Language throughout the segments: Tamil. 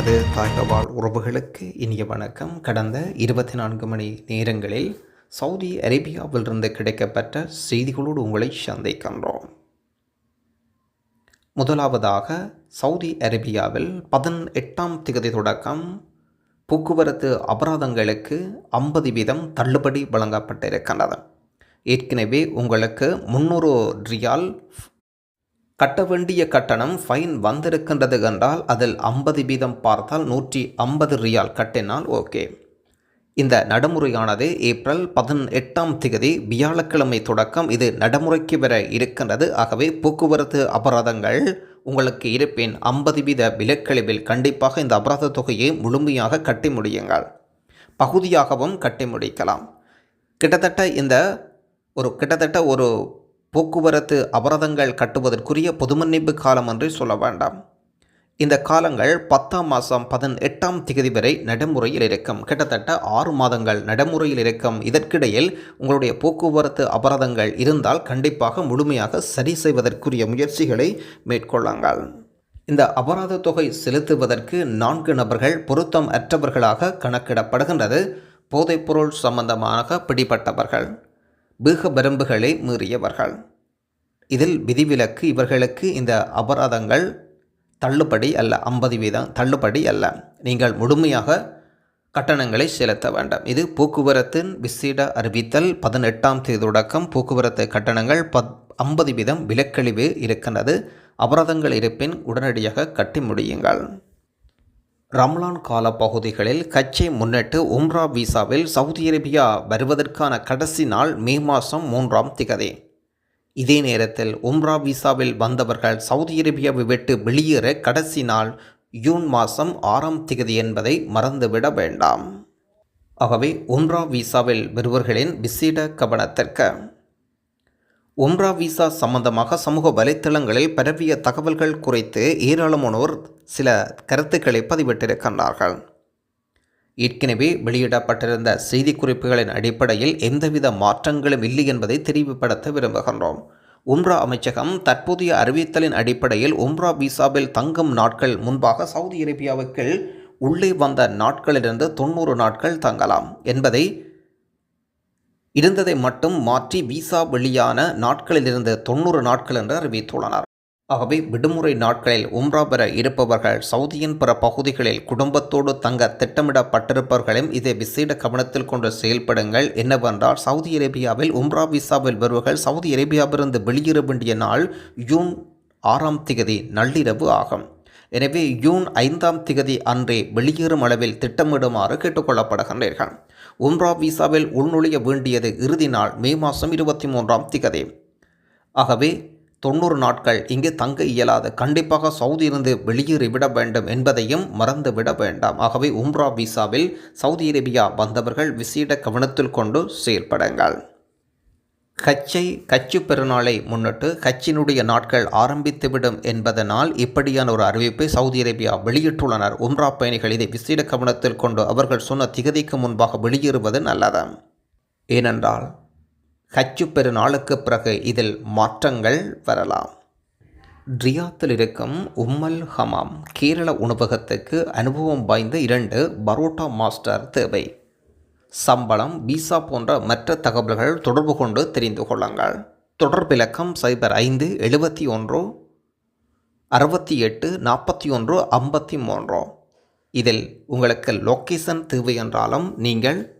எனது தாயகவாழ் உறவுகளுக்கு இனிய வணக்கம். கடந்த இருபத்தி நான்கு மணி நேரங்களில் சவுதி அரேபியாவிலிருந்து கிடைக்கப்பட்ட செய்திகளோடு உங்களை சந்திக்கின்றோம். முதலாவதாக சவுதி அரேபியாவில் பதினெட்டாம் திகதி தொடக்கம் போக்குவரத்து அபராதங்களுக்கு ஐம்பது வீதம் தள்ளுபடி வழங்கப்பட்டிருக்கின்றது. ஏற்கனவே உங்களுக்கு முந்நூறு ரியால் கட்ட வேண்டிய கட்டணம் ஃபைன் வந்திருக்கின்றது என்றால் அதில் ஐம்பது வீதம் பார்த்தால் நூற்றி ஐம்பது ரியால் கட்டினால் ஓகே. இந்த நடைமுறையானது ஏப்ரல் பதினெட்டாம் தேதி வியாழக்கிழமை தொடக்கம். இது நடைமுறைக்கு வர இருக்கின்றது. ஆகவே போக்குவரத்து அபராதங்கள் உங்களுக்கு இருப்பின் ஐம்பது வீத விலக்கழிவில் கண்டிப்பாக இந்த அபராத தொகையை முழுமையாக கட்டி முடியுங்கள். பகுதியாகவும் கட்டி முடிக்கலாம். கிட்டத்தட்ட இந்த ஒரு கிட்டத்தட்ட ஒரு போக்குவரத்து அபராதங்கள் கட்டுவதற்குரிய பொதுமன்னிப்பு காலம் என்று சொல்ல வேண்டாம். இந்த காலங்கள் பத்தாம் மாதம் பதினெட்டாம் தேதி வரை நடைமுறையில் இருக்கும். கிட்டத்தட்ட ஆறு மாதங்கள் நடைமுறையில் இருக்கும். இதற்கிடையில் உங்களுடைய போக்குவரத்து அபராதங்கள் இருந்தால் கண்டிப்பாக முழுமையாக சரி செய்வதற்குரிய முயற்சிகளை மேற்கொள்ளுங்கள். இந்த அபராத தொகை செலுத்துவதற்கு நான்கு நபர்கள் பொருத்தம் அற்றவர்களாக கணக்கிடப்படுகின்றது. போதைப்பொருள் சம்பந்தமாக பிடிபட்டவர்கள். பீக வரம்புகளை மீறியவர்கள். இதில் விதிவிலக்கு இவர்களுக்கு இந்த அபராதங்கள் தள்ளுபடி அல்ல ஐம்பது வீதம் தள்ளுபடி அல்ல. நீங்கள் முழுமையாக கட்டணங்களை செலுத்த வேண்டும். இது போக்குவரத்தின் விசேட அறிவித்தல் பதினெட்டாம் தேதி தொடக்கம் போக்குவரத்து கட்டணங்கள் பத் ஐம்பது வீதம் விலக்கழிவு இருக்கின்றது. அபராதங்கள் இருப்பின் உடனடியாக கட்டி முடியுங்கள். ரம்லான் கால பகுதிகளில் கச்சை முன்னிட்டு உம்ரா விசாவில் சவுதி அரேபியா வருவதற்கான கடைசி நாள் மே மாதம் மூன்றாம் திகதி. இதே நேரத்தில் உம்ரா விசாவில் வந்தவர்கள் சவுதி அரேபியாவை விட்டு வெளியேற கடைசி நாள் ஜூன் மாதம் ஆறாம் திகதி என்பதை மறந்துவிட வேண்டாம். ஆகவே உம்ரா விசாவில் வருவர்களின் விசேட கவனத்திற்கு. உம்ரா விசா சம்பந்தமாக சமூக வலைத்தளங்களில் பரவிய தகவல்கள் குறித்து ஏராளமானோர் சில கருத்துக்களை பதிவிட்டிருக்கின்றார்கள். ஏற்கனவே வெளியிடப்பட்டிருந்த செய்திக்குறிப்புகளின் அடிப்படையில் எந்தவித மாற்றங்களும் இல்லை என்பதை தெரிவுபடுத்த விரும்புகின்றோம். உம்ரா அமைச்சகம் தற்போதைய அறிவித்தலின் அடிப்படையில் உம்ரா விசாவில் தங்கும் நாட்கள் முன்பாக சவுதி அரேபியாவுக்கு உள்ளே வந்த நாட்களிலிருந்து தொண்ணூறு நாட்கள் தங்கலாம் என்பதை இருந்ததை மட்டும் மாற்றி விசா வெளியான நாட்களிலிருந்து தொண்ணூறு நாட்கள் என்று அறிவித்துள்ளனர். ஆகவே விடுமுறை நாட்களில் உம்ரா பெற இருப்பவர்கள் சவுதியின் பிற பகுதிகளில் குடும்பத்தோடு தங்க திட்டமிடப்பட்டிருப்பவர்களையும் இதை விசேட கவனத்தில் கொண்டு செயல்படுங்கள். என்னவென்றால் சவுதி அரேபியாவில் உம்ரா விசாவில் வருவர்கள் சவுதி அரேபியாவிலிருந்து வெளியேற வேண்டிய நாள் ஜூன் ஆறாம் திகதி நள்ளிரவு ஆகும். எனவே ஜூன் ஐந்தாம் திகதி அன்றே வெளியேறும் அளவில் திட்டமிடுமாறு கேட்டுக்கொள்ளப்படுகின்றீர்கள். உம்ரா விசாவில் உள்நுழைய வேண்டியது இறுதி நாள் மே மாதம் இருபத்தி மூன்றாம் திகதி. ஆகவே தொண்ணூறு நாட்கள் இங்கு தங்க இயலாது. கண்டிப்பாக சவுதியிலிருந்து வெளியேறிவிட வேண்டும் என்பதையும் மறந்துவிட வேண்டாம். ஆகவே உம்ரா விசாவில் சவுதி அரேபியா வந்தவர்கள் விசேட கவனத்தில் கொண்டு செயல்படுங்கள். கச்சை கச்சு பெருநாளை முன்னிட்டு கட்சியினுடைய நாட்கள் ஆரம்பித்துவிடும் என்பதனால் இப்படியான ஒரு அறிவிப்பை சவுதி அரேபியா வெளியிட்டுள்ளனர். உம்ரா பயணிகள் இதை விசேட கவனத்தில் கொண்டு அவர்கள் சொன்ன திகதிக்கு முன்பாக வெளியேறுவது நல்லதாம் ஏனென்றால் ஹச்சு பெருநாளுக்கு பிறகு இதில் மாற்றங்கள் வரலாம். ரியாத்தில் இருக்கும் உம்மல் ஹமாம் கேரள உணவகத்துக்கு அனுபவம் வாய்ந்த இரண்டு பரோட்டா மாஸ்டர் தேவை. சம்பளம் விசா போன்ற மற்ற தகவல்கள் தொடர்பு கொண்டு தெரிந்து கொள்ளுங்கள். தொடர்பிலக்கம் சைபர் ஐந்து எழுபத்தி ஒன்று அறுபத்தி எட்டு நாற்பத்தி ஒன்று ஐம்பத்தி மூன்று. இதில் உங்களுக்கு லொக்கேஷன் தேவை என்றாலும் நீங்கள்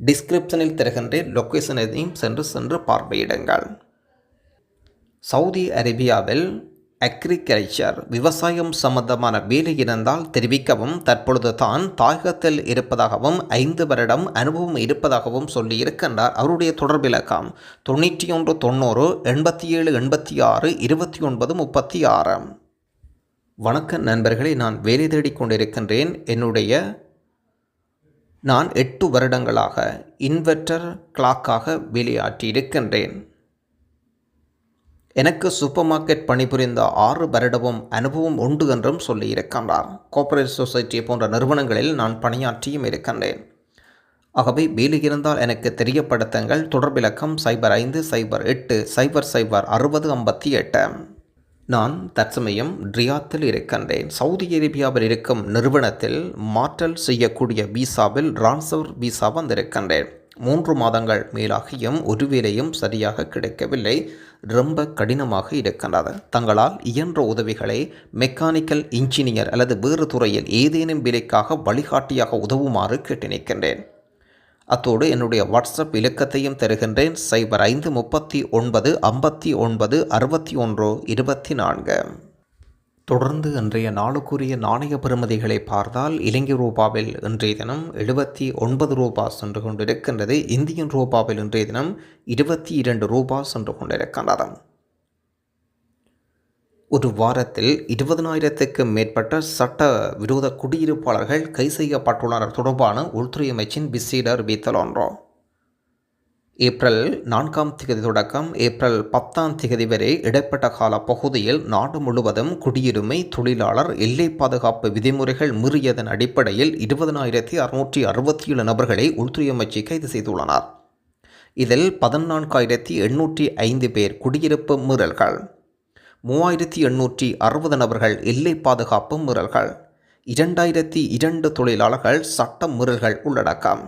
டிஸ்கிரிப்ஷனில் தருகின்ற லொக்கேஷனையும் சென்று சென்று பார்வையிடுங்கள். சவுதி அரேபியாவில் அக்ரிகல்ச்சர் விவசாயம் சம்பந்தமான வேலை இருந்தால் தெரிவிக்கவும் தற்பொழுது தான் தாயகத்தில் இருப்பதாகவும் ஐந்து வருடம் அனுபவம் இருப்பதாகவும் சொல்லி இருக்கின்றார் அவருடைய தொடர்பிலக்கம் தொண்ணூற்றி ஒன்று தொண்ணூறு எண்பத்தி ஏழு எண்பத்தி ஆறு இருபத்தி ஒன்பது முப்பத்தி ஆறு வணக்க நண்பர்களே நான் வேலை தேடிக் கொண்டிருக்கின்றேன். என்னுடைய நான் எட்டு வருடங்களாக இன்வெர்டர் கிளாக்காக வேலையாற்றி இருக்கின்றேன் எனக்கு சூப்பர் மார்க்கெட் பணிபுரிந்த ஆறு வருடமும் அனுபவம் உண்டு என்றும் சொல்லியிருக்கின்றார். கோஆபரேட் சொசைட்டி போன்ற நிறுவனங்களில் நான் பணியாற்றியும் இருக்கின்றேன். ஆகவே வேலை இருந்தால் எனக்கு தெரியப்படுத்துங்கள். தொடர்பிலக்கம் சைபர் ஐந்து சைபர் எட்டு சைபர் சைபர் அறுபது ஐம்பத்தி எட்டு. நான் தற்சமயம் ரியாத்தில் இருக்கின்றேன் சவுதி அரேபியாவில் இருக்கும் நிறுவனத்தில் மாற்றல் செய்யக்கூடிய விசாவில் ரான்சவர் விசா வந்திருக்கின்றேன் மூன்று மாதங்கள் மேலாகியும் ஒரு வேலையும் சரியாக கிடைக்கவில்லை. ரொம்ப கடினமாக இருக்கின்றது. தங்களால் இயன்ற உதவிகளை மெக்கானிக்கல் இன்ஜினியர் அல்லது வேறு துறையில் ஏதேனும் வேலைக்காக வழிகாட்டியாக உதவுமாறு கேட்டு நிற்கின்றேன். அத்தோடு என்னுடைய வாட்ஸ்அப் இலக்கத்தையும் தருகின்றேன். சைபர் ஐந்து முப்பத்தி ஒன்பது ஐம்பத்தி ஒன்பது அறுபத்தி ஒன்று இருபத்தி நான்கு. தொடர்ந்து இன்றைய நாளுக்குரிய நாணய பெறுமதிகளை பார்த்தால் இலங்கை ரூபாவில் இன்றைய தினம் எழுபத்தி ஒன்பது ரூபா சென்று கொண்டிருக்கின்றது. இந்தியன் ரூபாவில் இன்றைய தினம் இருபத்தி இரண்டு ரூபா சென்று கொண்டிருக்கின்றது. ஒரு வாரத்தில் இருபதனாயிரத்துக்கும் மேற்பட்ட சட்ட விரோத குடியிருப்பாளர்கள் கை செய்யப்பட்டுள்ளனர் தொடர்பான உள்துறை அமைச்சின் விசேட அறிவித்தல் ஏப்ரல் நான்காம் திகதி தொடக்கம் ஏப்ரல் பத்தாம் திகதி வரை இடைப்பட்ட கால பகுதியில் நாடு முழுவதும் குடியுரிமை தொழிலாளர் எல்லை பாதுகாப்பு விதிமுறைகள் மீறியதன் அடிப்படையில் இருபதனாயிரத்தி அறுநூற்றி அறுபத்தி ஏழு நபர்களை உள்துறை அமைச்சு கைது செய்துள்ளனர். இதில் பதினான்காயிரத்தி எண்ணூற்றி ஐந்து பேர் குடியிருப்பு மீறல்கள். மூவாயிரத்தி எண்ணூற்றி அறுபது நபர்கள் எல்லை பாதுகாப்பு மீறல்கள் இரண்டாயிரத்தி இரண்டு தொழிலாளர்கள் சட்ட மீறல்கள் உள்ளடக்கம்.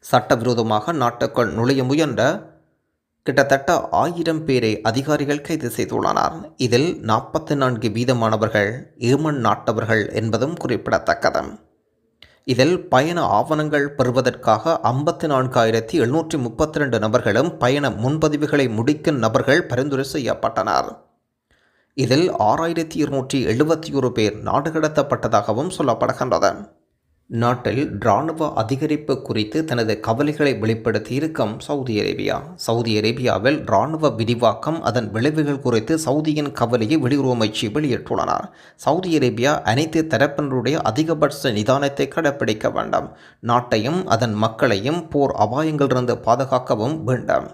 சட்டவிரோதமாக நாட்டுக்குள் நுழைய முயன்ற கிட்டத்தட்ட ஆயிரம் பேரை அதிகாரிகள் கைது செய்துள்ளனர். இதில் நாற்பத்தி நான்கு வீதமானவர்கள் ஏமன் நாட்டவர்கள் என்பதும் குறிப்பிடத்தக்கது. இதில் பயண ஆவணங்கள் பெறுவதற்காக ஐம்பத்தி நான்காயிரத்தி எழுநூற்றி முப்பத்தி ரெண்டு நபர்களும் பயண முன்பதிவுகளை முடிக்கும் நபர்கள் பரிந்துரை செய்யப்பட்டனர். இதில் ஆறாயிரத்தி இருநூற்றி எழுபத்தி ஒரு பேர் நாடு கடத்தப்பட்டதாகவும் சொல்லப்படுகின்றது. நாட்டில் இராணுவ அதிகரிப்பு குறித்து தனது கவலைகளை வெளிப்படுத்தியிருக்கும் சவுதி அரேபியா. சவுதி அரேபியாவில் இராணுவ விரிவாக்கம் அதன் விளைவுகள் குறித்து சவுதியின் கவலையை வெளியுறவு அமைச்சு வெளியிட்டுள்ளனர். சவுதி அரேபியா அனைத்து தரப்பினருடைய அதிகபட்ச நிதானத்தை கடைப்பிடிக்க வேண்டும். நாட்டையும் அதன் மக்களையும் போர் அபாயங்களிலிருந்து பாதுகாக்கவும் வேண்டும்.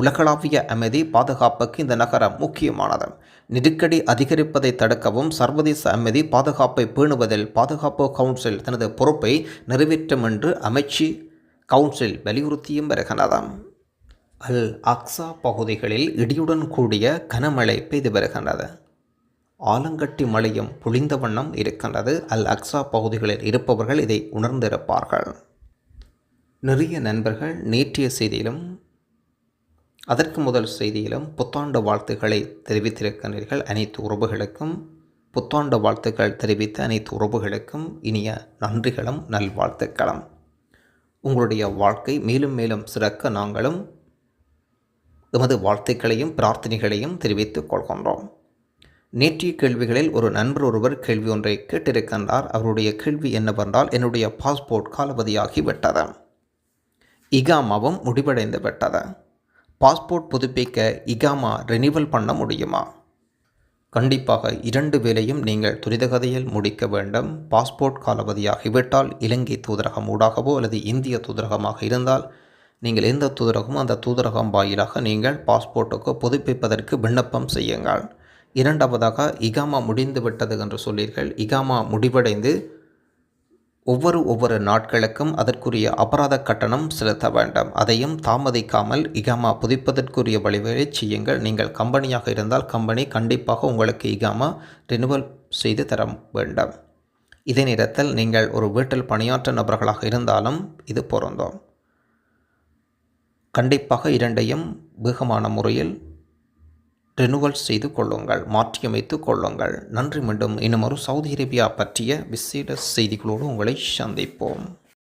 உலகளாவிய அமைதி பாதுகாப்புக்கு இந்த நகரம் முக்கியமானது. நெருக்கடி அதிகரிப்பதை தடுக்கவும் சர்வதேச அமைதி பாதுகாப்பை பேணுவதில் பாதுகாப்பு கவுன்சில் தனது பொறுப்பை நிறைவேற்றும் என்று அமைச்சு கவுன்சில் வலியுறுத்தியும் வருகிறது. அல் அக்ஸா பகுதிகளில் இடியுடன் கூடிய கனமழை பெய்து வருகின்றது ஆலங்கட்டி மழையும் புழிந்த வண்ணம் இருக்கின்றது. அல் அக்ஸா பகுதிகளில் இருப்பவர்கள் இதை உணர்ந்திருப்பார்கள். நிறைய நண்பர்கள் நேற்றைய செய்தியிலும் அதற்கு முதல் செய்தியிலும் புத்தாண்டு வாழ்த்துக்களை தெரிவித்திருக்கின்றீர்கள். அனைத்து உறவுகளுக்கும் புத்தாண்டு வாழ்த்துக்கள் தெரிவித்த அனைத்து உறவுகளுக்கும் இனிய நன்றிகளும் நல்வாழ்த்துக்களும் உங்களுடைய வாழ்க்கை மேலும் மேலும் சிறக்க நாங்களும் எமது வாழ்த்துக்களையும் பிரார்த்தனைகளையும் தெரிவித்துக் கொள்கின்றோம். நேற்றைய கேள்விகளில் ஒரு நண்பர் ஒருவர் கேள்வி ஒன்றை கேட்டிருக்கின்றார். அவருடைய கேள்வி என்னவென்றால் என்னுடைய பாஸ்போர்ட் காலபதியாகி விட்டது இகாமாவும் முடிவடைந்து விட்டது பாஸ்போர்ட் புதுப்பிக்க இகாமா ரெனிவல் பண்ண முடியுமா? கண்டிப்பாக இரண்டு வேலையும் நீங்கள் துரிதகதையில் முடிக்க வேண்டும். பாஸ்போர்ட் காலவதியாகிவிட்டால் இலங்கை தூதரகம் ஊடாகவோ அல்லது இந்திய தூதரகமாக இருந்தால் நீங்கள் எந்த தூதரகமோ அந்த தூதரகம் வாயிலாக நீங்கள் பாஸ்போர்ட்டுக்கு புதுப்பிப்பதற்கு விண்ணப்பம் செய்யுங்கள். இரண்டாவதாக இகாமா முடிந்து விட்டது என்று சொல்லீர்கள் இகாமா முடிவடைந்து ஒவ்வொரு ஒவ்வொரு நாட்களுக்கும் அதற்குரிய அபராத கட்டணம் செலுத்த வேண்டும். அதையும் தாமதிக்காமல் இகாமா புதுப்பதற்குரிய வழிவகை செய்யுங்கள். நீங்கள் கம்பெனியாக இருந்தால் கம்பெனி கண்டிப்பாக உங்களுக்கு இகாமா ரினுவல் செய்து தர வேண்டும். இதே நேரத்தில் நீங்கள் ஒரு வீட்டில் பணியாற்ற நபர்களாக இருந்தாலும் இது பொருந்தும். கண்டிப்பாக இரண்டையும் வேகமான முறையில் ரினுவல் செய்து கொள்ளுங்கள் மாற்றியமைத்து கொள்ளுங்கள். நன்றி மீண்டும் இன்னும் ஒரு சவுதி அரேபியா பற்றிய விசேட செய்திகளோடு உங்களை சந்திப்போம்.